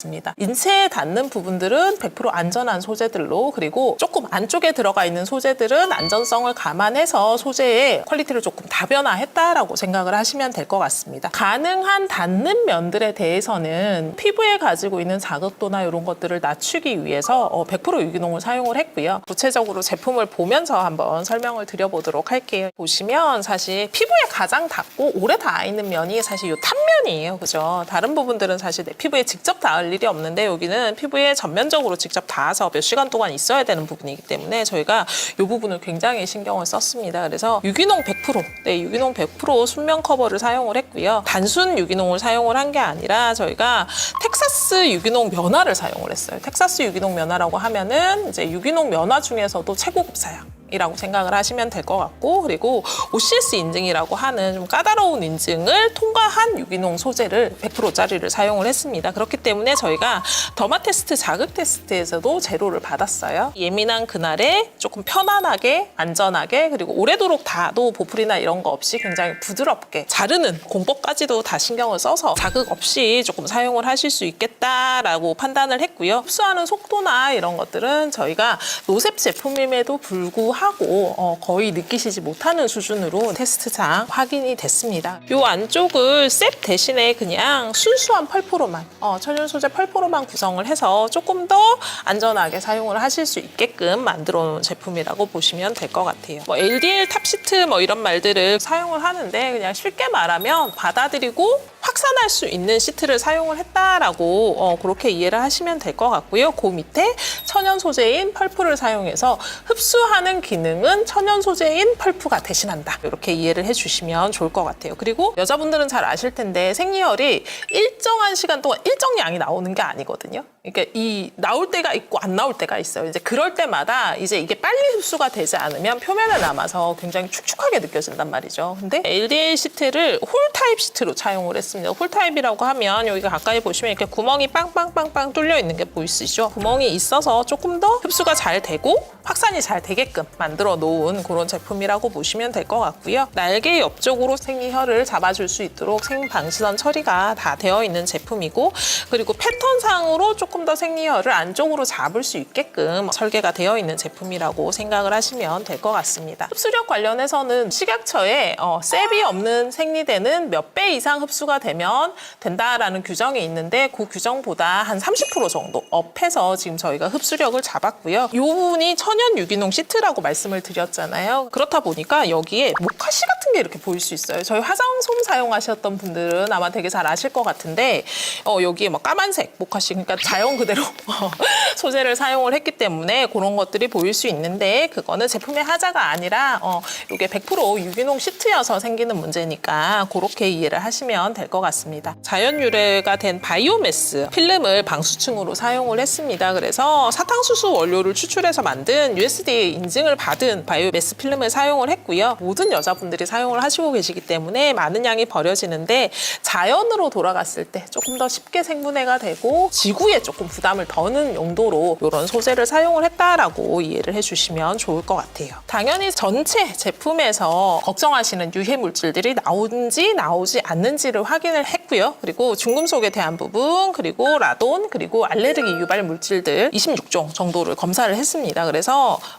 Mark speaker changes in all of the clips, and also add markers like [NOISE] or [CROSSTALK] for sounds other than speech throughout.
Speaker 1: 있습니다. 인체에 닿는 부분들은 100% 안전한 소재들로 그리고 조금 안쪽에 들어가 있는 소재들은 안전성을 감안해서 소재의 퀄리티를 조금 다변화했다라고 생각을 하시면 될 것 같습니다. 가능한 닿는 면들에 대해서는 피부에 가지고 있는 자극도나 이런 것들을 낮추기 위해서 어, 100% 유기농을 사용을 했고요. 구체적으로 제품을 보면서 한번 설명을 드려보도록 할게요. 보시면 사실 피부에 가장 닿고 오래 닿아 있는 면이 사실 이 탑면이에요. 그죠? 다른 부분들은 사실 내 피부에 직접 닿을 일이 없는데 여기는 피부에 전면적으로 직접 닿아서 몇 시간 동안 있어야 되는 부분이기 때문에 저희가 이 부분을 굉장히 신경을 썼습니다. 그래서 유기농 100%, 네, 유기농 100% 순면 커버를 사용을 했고요. 단순 유기농을 사용을 한 게 아니라 저희가 텍사스 유기농 면화를 사용을 했어요. 텍사스 유기농 면화라고 하면은 이제 유기농 면화 중에서도 최고급 사양. 이라고 생각을 하시면 될 것 같고 그리고 OCS 인증이라고 하는 좀 까다로운 인증을 통과한 유기농 소재를 100%짜리를 사용을 했습니다. 그렇기 때문에 저희가 더마 테스트 자극 테스트에서도 제로를 받았어요. 예민한 그날에 조금 편안하게 안전하게 그리고 오래도록 닿아도 보풀이나 이런 거 없이 굉장히 부드럽게 자르는 공법까지도 다 신경을 써서 자극 없이 조금 사용을 하실 수 있겠다라고 판단을 했고요. 흡수하는 속도나 이런 것들은 저희가 노셉 제품임에도 불구하고 어, 거의 느끼시지 못하는 수준으로 테스트상 확인이 됐습니다. 이 안쪽을 셉 대신에 그냥 순수한 펄프로만 어, 천연 소재 펄프로만 구성을 해서 조금 더 안전하게 사용을 하실 수 있게끔 만들어 놓은 제품이라고 보시면 될 것 같아요. 뭐 LDL 탑시트 뭐 이런 말들을 사용을 하는데 그냥 쉽게 말하면 받아들이고 확산할 수 있는 시트를 사용을 했다라고 어, 그렇게 이해를 하시면 될 것 같고요. 그 밑에 천연 소재인 펄프를 사용해서 흡수하는 기능은 천연 소재인 펄프가 대신한다. 이렇게 이해를 해주시면 좋을 것 같아요. 그리고 여자분들은 잘 아실 텐데 생리혈이 일정한 시간 동안 일정 양이 나오는 게 아니거든요. 그러니까 이 나올 때가 있고 안 나올 때가 있어요. 이제 그럴 때마다 이제 이게 빨리 흡수가 되지 않으면 표면에 남아서 굉장히 축축하게 느껴진단 말이죠. 근데 LDL 시트를 홀 타입 시트로 차용을 했습니다. 홀 타입이라고 하면 여기가 가까이 보시면 이렇게 구멍이 빵빵빵빵 뚫려 있는 게 보이시죠? 구멍이 있어서 조금 더 흡수가 잘 되고 확산이 잘 되게끔 만들어 놓은 그런 제품이라고 보시면 될 것 같고요. 날개 옆쪽으로 생리혈을 잡아줄 수 있도록 생방시선 처리가 다 되어 있는 제품이고 그리고 패턴상으로 조금 더 생리혈을 안쪽으로 잡을 수 있게끔 설계가 되어 있는 제품이라고 생각을 하시면 될 것 같습니다. 흡수력 관련해서는 식약처에 어, 셉이 없는 생리대는 몇 배 이상 흡수가 되면 된다라는 규정이 있는데 그 규정보다 한 30% 정도 업해서 지금 저희가 흡수력을 잡았고요. 이 부분이 천연 유기농 시트라고 말씀을 드렸잖아요. 그렇다 보니까 여기에 모카시 같은 게 이렇게 보일 수 있어요. 저희 화장솜 사용하셨던 분들은 아마 되게 잘 아실 것 같은데 어, 여기에 뭐 까만색 모카시 그러니까 자연 그대로 [LAUGHS] 소재를 사용을 했기 때문에 그런 것들이 보일 수 있는데 그거는 제품의 하자가 아니라 어, 이게 100% 유기농 시트여서 생기는 문제니까 그렇게 이해를 하시면 될 것 같습니다. 자연 유래가 된 바이오매스 필름을 방수층으로 사용을 했습니다. 그래서 사탕수수 원료를 추출해서 만든 USDA 인증을 받은 바이오매스 필름을 사용을 했고요. 모든 여자분들이 사용을 하시고 계시기 때문에 많은 양이 버려지는데 자연으로 돌아갔을 때 조금 더 쉽게 생분해가 되고 지구에 조금 부담을 더는 용도로 이런 소재를 사용을 했다라고 이해를 해주시면 좋을 것 같아요. 당연히 전체 제품에서 걱정하시는 유해 물질들이 나오는지 나오지 않는지를 확인을 했고요. 그리고 중금속에 대한 부분, 그리고 라돈, 그리고 알레르기 유발 물질들 26종 정도를 검사를 했습니다. 그래서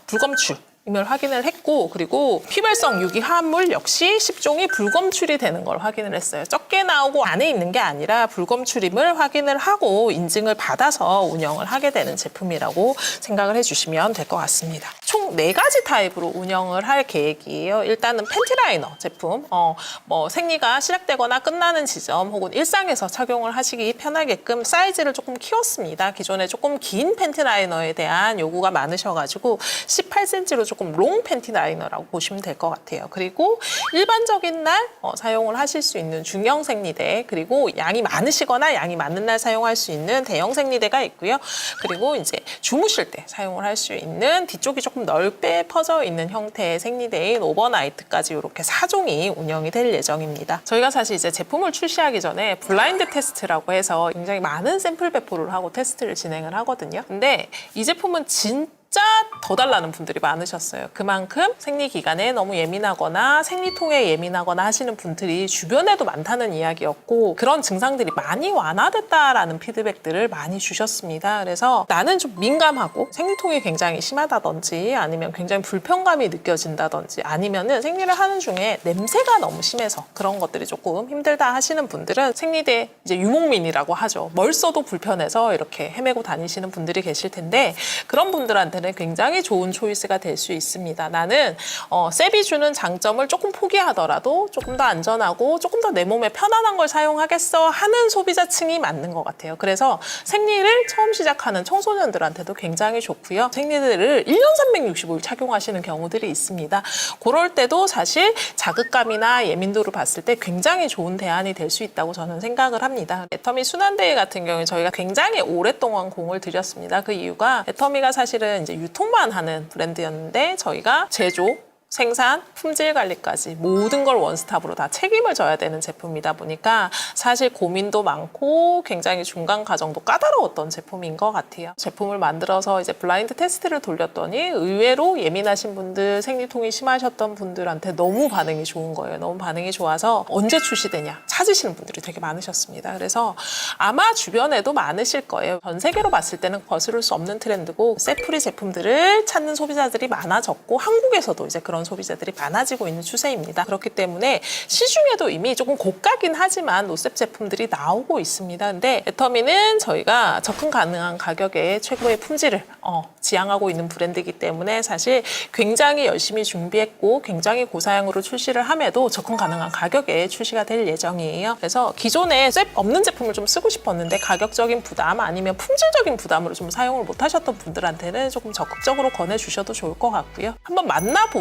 Speaker 1: 불검출. 임을 확인을 했고 그리고 피발성 유기 화합물 역시 10종이 불검출이 되는 걸 확인을 했어요. 적게 나오고 안에 있는 게 아니라 불검출임을 확인을 하고 인증을 받아서 운영을 하게 되는 제품이라고 생각을 해주시면 될 것 같습니다. 총 네 가지 타입으로 운영을 할 계획이에요. 일단은 팬티라이너 제품, 어, 뭐 생리가 시작되거나 끝나는 지점 혹은 일상에서 착용을 하시기 편하게끔 사이즈를 조금 키웠습니다. 기존에 조금 긴 팬티라이너에 대한 요구가 많으셔가지고 18cm로 조금 롱 팬티라이너라고 보시면 될 것 같아요. 그리고 일반적인 날 어, 사용을 하실 수 있는 중형 생리대 그리고 양이 많으시거나 양이 많은 날 사용할 수 있는 대형 생리대가 있고요. 그리고 이제 주무실 때 사용을 할 수 있는 뒤쪽이 조금 넓게 퍼져 있는 형태의 생리대인 오버나이트까지 이렇게 4종이 운영이 될 예정입니다. 저희가 사실 이제 제품을 출시하기 전에 블라인드 테스트라고 해서 굉장히 많은 샘플 배포를 하고 테스트를 진행을 하거든요. 근데 이 제품은 진짜 진짜 더 달라는 분들이 많으셨어요. 그만큼 생리 기간에 너무 예민하거나 생리통에 예민하거나 하시는 분들이 주변에도 많다는 이야기였고 그런 증상들이 많이 완화됐다라는 피드백들을 많이 주셨습니다. 그래서 나는 좀 민감하고 생리통이 굉장히 심하다든지 아니면 굉장히 불편감이 느껴진다든지 아니면은 생리를 하는 중에 냄새가 너무 심해서 그런 것들이 조금 힘들다 하시는 분들은 생리대 이제 유목민이라고 하죠. 뭘 써도 불편해서 이렇게 헤매고 다니시는 분들이 계실 텐데 그런 분들한테 는 굉장히 좋은 초이스가 될 수 있습니다. 나는 어, 셉이 주는 장점을 조금 포기하더라도 조금 더 안전하고 조금 더 내 몸에 편안한 걸 사용하겠어 하는 소비자층이 맞는 것 같아요. 그래서 생리를 처음 시작하는 청소년들한테도 굉장히 좋고요. 생리대를 1년 365일 착용하시는 경우들이 있습니다. 그럴 때도 사실 자극감이나 예민도를 봤을 때 굉장히 좋은 대안이 될 수 있다고 저는 생각을 합니다. 애터미 순환대회 같은 경우에 저희가 굉장히 오랫동안 공을 들였습니다. 그 이유가 애터미가 사실은 이제 유통만 하는 브랜드였는데 저희가 제조 생산, 품질 관리까지 모든 걸 원스톱으로 다 책임을 져야 되는 제품이다 보니까 사실 고민도 많고 굉장히 중간 과정도 까다로웠던 제품인 것 같아요. 제품을 만들어서 이제 블라인드 테스트를 돌렸더니 의외로 예민하신 분들, 생리통이 심하셨던 분들한테 너무 반응이 좋은 거예요. 너무 반응이 좋아서 언제 출시되냐 찾으시는 분들이 되게 많으셨습니다. 그래서 아마 주변에도 많으실 거예요. 전 세계로 봤을 때는 거스를 수 없는 트렌드고 세프리 제품들을 찾는 소비자들이 많아졌고 한국에서도 이제 그런 소비자들이 많아지고 있는 추세입니다. 그렇기 때문에 시중에도 이미 조금 고가긴 하지만 노셉 제품들이 나오고 있습니다. 근데 애터미는 저희가 접근 가능한 가격에 최고의 품질을 어, 지향하고 있는 브랜드이기 때문에 사실 굉장히 열심히 준비했고 굉장히 고사양으로 출시를 함에도 접근 가능한 가격에 출시가 될 예정이에요. 그래서 기존에 셉 없는 제품을 좀 쓰고 싶었는데 가격적인 부담 아니면 품질적인 부담으로 좀 사용을 못 하셨던 분들한테는 조금 적극적으로 권해 주셔도 좋을 것 같고요. 한번 만나보